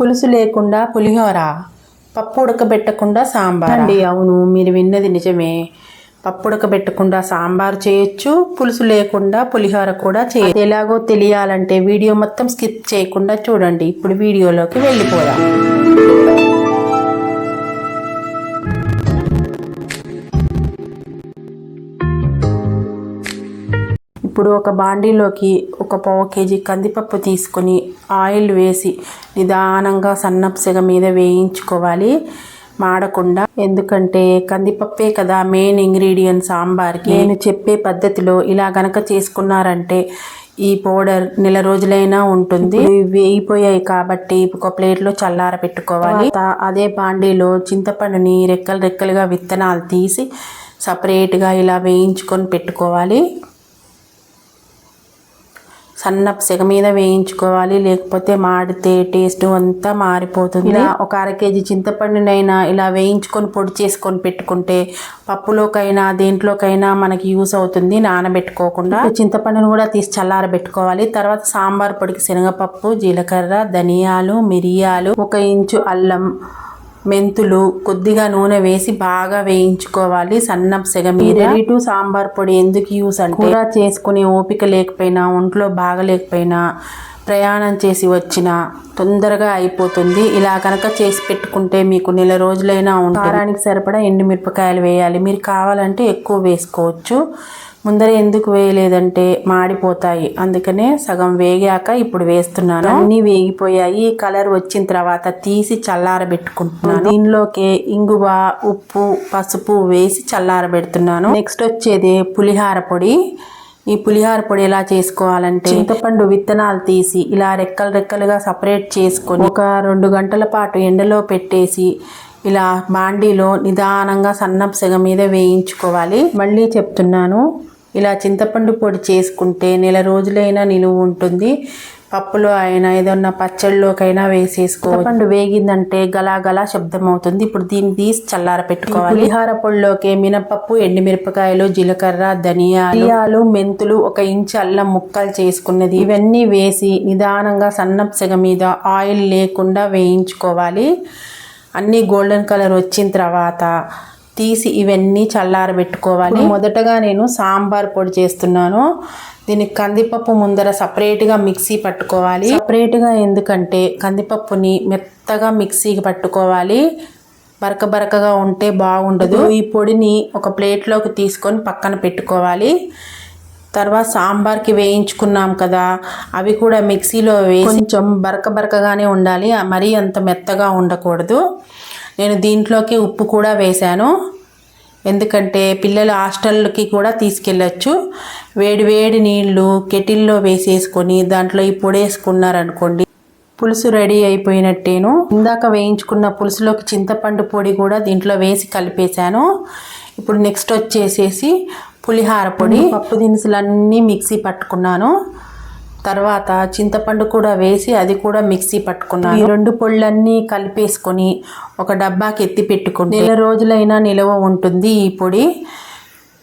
పులుసు లేకుండా పులిహోర పప్పు ఉడకబెట్టకుండా సాంబార్? అండి అవును మీరు విన్నది నిజమే. పప్పు ఉడకబెట్టకుండా సాంబార్ చేయొచ్చు పులుసు లేకుండా పులిహోర కూడా చేయొచ్చు. ఎలాగో తెలియాలంటే వీడియో మొత్తం స్కిప్ చేయకుండా చూడండి. ఇప్పుడు వీడియోలోకి వెళ్ళిపోదాం. ఇప్పుడు ఒక బాండీలోకి ఒక పావు కేజీ కందిపప్పు తీసుకొని ఆయిల్ వేసి నిదానంగా సన్నపు మీద వేయించుకోవాలి. మాడకుండా. ఎందుకంటే కందిపప్పే కదా మెయిన్ ఇంగ్రీడియంట్ సాంబార్కి. నేను చెప్పే పద్ధతిలో ఇలా గనక చేసుకున్నారంటే ఈ పౌడర్ నెల రోజులైనా ఉంటుంది. వేయిపోయాయి కాబట్టి ఒక ప్లేట్లో చల్లార పెట్టుకోవాలి. అదే బాండీలో చింతపండుని రెక్కలు రెక్కలుగా విత్తనాలు తీసి సపరేట్గా ఇలా వేయించుకొని పెట్టుకోవాలి. సన్నపు సెగ మీద వేయించుకోవాలి. లేకపోతే మాడితే టేస్ట్ అంతా మారిపోతుంది. ఇలా ఒక అర కేజీ చింతపండునైనా ఇలా వేయించుకొని పొడి చేసుకొని పెట్టుకుంటే పప్పులోకైనా దేంట్లోకైనా మనకి యూస్ అవుతుంది. నానబెట్టుకోకుండా చింతపండును కూడా తీసి చల్లారబెట్టుకోవాలి. తర్వాత సాంబార్ పొడికి శనగపప్పు జీలకర్ర ధనియాలు మిరియాలు ఒక ఇంచు అల్లం మెంతులు కొద్దిగా నూనె వేసి బాగా వేయించుకోవాలి. సన్నపు సెగ మీద. రెడీ టు సాంబార్ పొడి ఎందుకు యూస్ అంటే కూర చేసుకునే ఓపిక లేకపోయినా ఒంట్లో బాగలేకపోయినా ప్రయాణం చేసి వచ్చిన తొందరగా అయిపోతుంది. ఇలా కనుక చేసి పెట్టుకుంటే మీకు నెల రోజులైనా ఉంటుంది. కారానికి సరిపడా ఎండుమిరపకాయలు వేయాలి. మీరు కావాలంటే ఎక్కువ వేసుకోవచ్చు. ముందర ఎందుకు వేయలేదంటే మాడిపోతాయి. అందుకనే సగం వేగాక ఇప్పుడు వేస్తున్నాను. అన్నీ వేగిపోయాయి. కలర్ వచ్చిన తర్వాత తీసి చల్లారబెట్టుకుంటున్నాను. దీనిలోకి ఇంగువ ఉప్పు పసుపు వేసి చల్లారబెడుతున్నాను. నెక్స్ట్ వచ్చేది పులిహార పొడి. ఈ పులిహార పొడి ఎలా చేసుకోవాలంటే చింతపండు విత్తనాలు తీసి ఇలా రెక్కలు రెక్కలుగా సపరేట్ చేసుకొని ఒక రెండు గంటల పాటు ఎండలో పెట్టేసి ఇలా బాండీలో నిదానంగా సన్నపు సెగ మీద వేయించుకోవాలి. మళ్ళీ చెప్తున్నాను ఇలా చింతపండు పొడి చేసుకుంటే నెల రోజులైనా నిలువ ఉంటుంది. పప్పులో అయినా ఏదన్నా పచ్చళ్ళలోకైనా వేసేసుకో. పండు వేగిందంటే గలా గలా శబ్దం అవుతుంది ఇప్పుడు దీన్ని తీసి చల్లార పెట్టుకోవాలి. పులిహార పొడిలోకి మినపప్పు ఎండుమిరపకాయలు జీలకర్ర ధనియాలు మెంతులు ఒక ఇంచు అల్లం ముక్కలు చేసుకున్నది. ఇవన్నీ వేసి నిదానంగా సన్నపు సెగ మీద ఆయిల్ లేకుండా వేయించుకోవాలి. అన్నీ గోల్డెన్ కలర్ వచ్చిన తర్వాత తీసి ఇవన్నీ చల్లారబెట్టుకోవాలి. మొదటగా నేను సాంబార్ పొడి చేస్తున్నాను. దీనికి కందిపప్పు ముందర సపరేట్గా మిక్సీ పట్టుకోవాలి. సపరేట్గా ఎందుకంటే కందిపప్పుని మెత్తగా మిక్సీకి పట్టుకోవాలి. బరక బరకగా ఉంటే బాగుండదు. ఈ పొడిని ఒక ప్లేట్లోకి తీసుకొని పక్కన పెట్టుకోవాలి. తర్వాత సాంబార్కి వేయించుకున్నాం కదా అవి కూడా మిక్సీలో వేసి కొంచెం బరక బరకగానే ఉండాలి మరీ అంత మెత్తగా ఉండకూడదు. నేను దీంట్లోకి ఉప్పు కూడా వేశాను. ఎందుకంటే పిల్లలు హాస్టల్కి కూడా తీసుకెళ్ళచ్చు. వేడి వేడి నీళ్ళు కెటిల్లో వేసేసుకొని దాంట్లో ఈ పొడేసుకున్నారనుకోండి పులుసు రెడీ అయిపోయినట్టేను. ఇందాక వేయించుకున్న పులుసులోకి చింతపండు పొడి కూడా దీంట్లో వేసి కలిపేశాను. ఇప్పుడు నెక్స్ట్ వచ్చేసేసి పులిహార పొడి పప్పు దినుసులన్నీ మిక్సీ పట్టుకున్నాను. తర్వాత చింతపండు కూడా వేసి అది కూడా మిక్సీ పట్టుకున్నాను. ఈ రెండు పొళ్ళన్నీ కలిపేసుకొని ఒక డబ్బాకి ఎత్తి పెట్టుకుంటే నెల రోజులైనా నిలవ ఉంటుంది ఈ పొడి.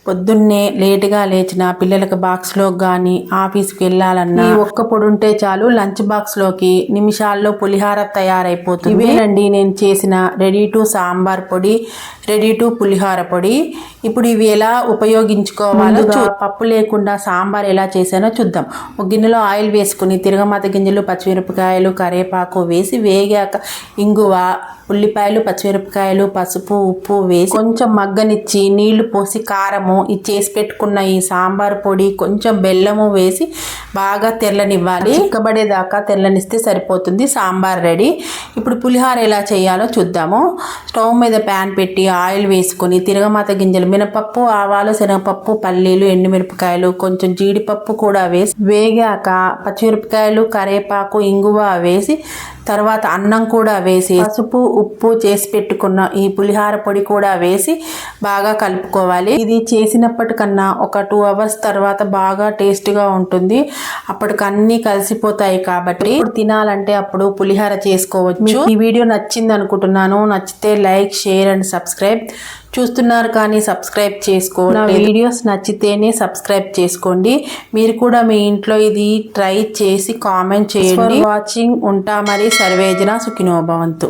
పొద్దున్నే లేటుగా లేచిన పిల్లలకు బాక్స్లో కానీ ఆఫీస్కి వెళ్ళాలన్నా ఒక్క పొడి ఉంటే చాలు లంచ్ బాక్స్లోకి నిమిషాల్లో పులిహార తయారైపోతుంది. ఇవేనండి నేను చేసిన రెడీ టు సాంబార్ పొడి రెడీ టు పులిహార పొడి. ఇప్పుడు ఇవి ఎలా ఉపయోగించుకోవాలో పప్పు లేకుండా సాంబార్ ఎలా చేశానో చూద్దాం. ఒక గిన్నెలో ఆయిల్ వేసుకుని తిరగమాత గింజలు పచ్చిమిరపకాయలు కరివేపాకు వేసి వేగాక ఇంగువ ఉల్లిపాయలు పచ్చిమిరపకాయలు పసుపు ఉప్పు వేసి కొంచెం మగ్గనిచ్చి నీళ్ళు పోసి కారము ఇది చేసి పెట్టుకున్న ఈ సాంబార్ పొడి కొంచెం బెల్లము వేసి బాగా తెల్లనివ్వాలి. చిక్కబడేదాకా తెల్లనిస్తే సరిపోతుంది. సాంబార్ రెడీ. ఇప్పుడు పులిహార ఎలా చేయాలో చూద్దాము. స్టవ్ మీద ప్యాన్ పెట్టి ఆయిల్ వేసుకొని తిరగమాత గింజలు మినపప్పు ఆవాలు శనగపప్పు పల్లీలు ఎండుమిరపకాయలు కొంచెం జీడిపప్పు కూడా వేసి వేగాక పచ్చిమిరపకాయలు కరేపాకు ఇంగువ వేసి తర్వాత అన్నం కూడా వేసి పసుపు ఉప్పు చేసి పెట్టుకున్న ఈ పులిహార పొడి కూడా వేసి బాగా కలుపుకోవాలి. ఇది చేసినప్పటికన్నా ఒక టూ అవర్స్ తర్వాత బాగా టేస్ట్గా ఉంటుంది. అప్పటికి అన్నీ కలిసిపోతాయి కాబట్టి తినాలంటే అప్పుడు పులిహార చేసుకోవచ్చు. ఈ వీడియో నచ్చింది అనుకుంటున్నాను. నచ్చితే లైక్ షేర్ అండ్ సబ్స్క్రైబ్. చూస్తున్నారు కానీ సబ్స్క్రైబ్ చేసుకోండి. నా వీడియోస్ నచ్చితేనే సబ్స్క్రైబ్ చేసుకోండి. మీరు కూడా మీ ఇంట్లో ఇది ట్రై చేసి కామెంట్ చేయండి. వాచింగ్ ఉంటా మరి సర్వేజన సుఖినోభవంతు